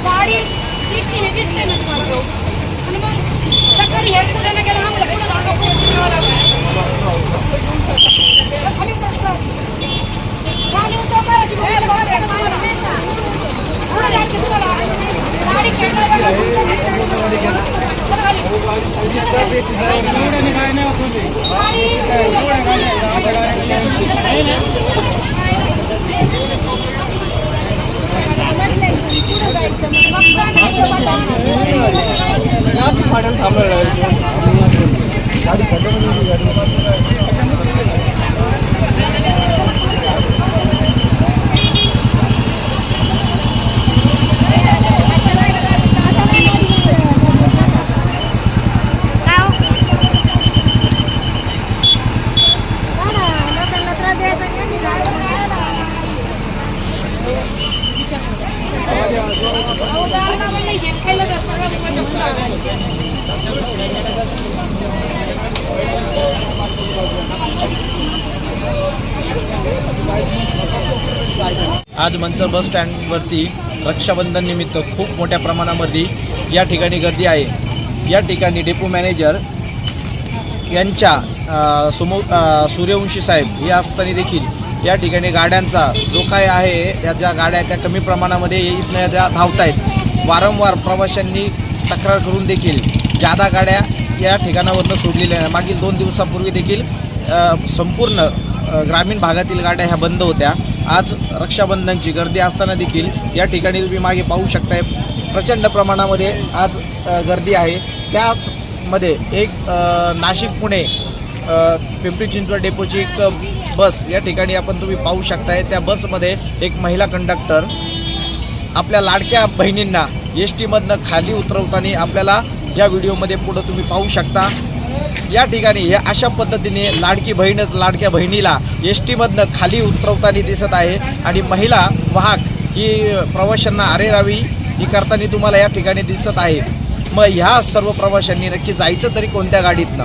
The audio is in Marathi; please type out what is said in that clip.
गाडी हे दिसते ना तुम्हाला? आणि मग सकाळी हे पुढे गेलं आम्हाला पुढे जाऊन पुढे न्यावं लागलं खाली उतरतात खाली उतरतानाची पुढे जायचं तुम्हाला. गाडी काय नाही படம் தமிழில் இருக்கும் आज मंचर बस स्टँडवरती रक्षाबंधन निमित्त खूप मोठ्या प्रमाणामध्ये या ठिकाणी गर्दी आहे. या ठिकाणी डेपो मॅनेजर यांच्या समो सूर्यवंशी साहेब हे असताना देखील या ठिकाणी गाड्यांचा जो काय आहे या ज्या गाड्या त्या कमी प्रमाणामध्ये इथनं ज्या धावत आहेत वारंवार प्रवाशांनी तक्रार करून देखील जादा गाड्या या ठिकाणावरनं सोडलेल्या नाही. मागील दोन दिवसापूर्वी देखील संपूर्ण ग्रामीण भागातील गाड्या ह्या बंद होत्या. आज रक्षाबंधनची गर्दी असताना देखील या ठिकाणी तुम्ही मागे पाहू शकताय. प्रचंड प्रमाणामध्ये आज गर्दी आहे. त्याचमध्ये एक नाशिक पुणे पिंपरी चिंचवड डेपोची एक बस या ठिकाणी आपण तुम्ही पाहू शकताय. त्या बसमध्ये एक महिला कंडक्टर आपल्या लाडक्या बहिणींना एस टीमधनं खाली उतरवताना आपल्याला या व्हिडिओमध्ये पुढं तुम्ही पाहू शकता. या ठिकाणी हे अशा पद्धतीने लाडकी बहीणच लाडक्या बहिणीला एस टीमधनं खाली उतरवताना दिसत आहे. आणि महिला वाहक ही प्रवाशांना अरेरावी ही करताना तुम्हाला या ठिकाणी दिसत आहे. मग ह्या सर्व प्रवाशांनी नक्की जायचं तरी कोणत्या गाडीतनं?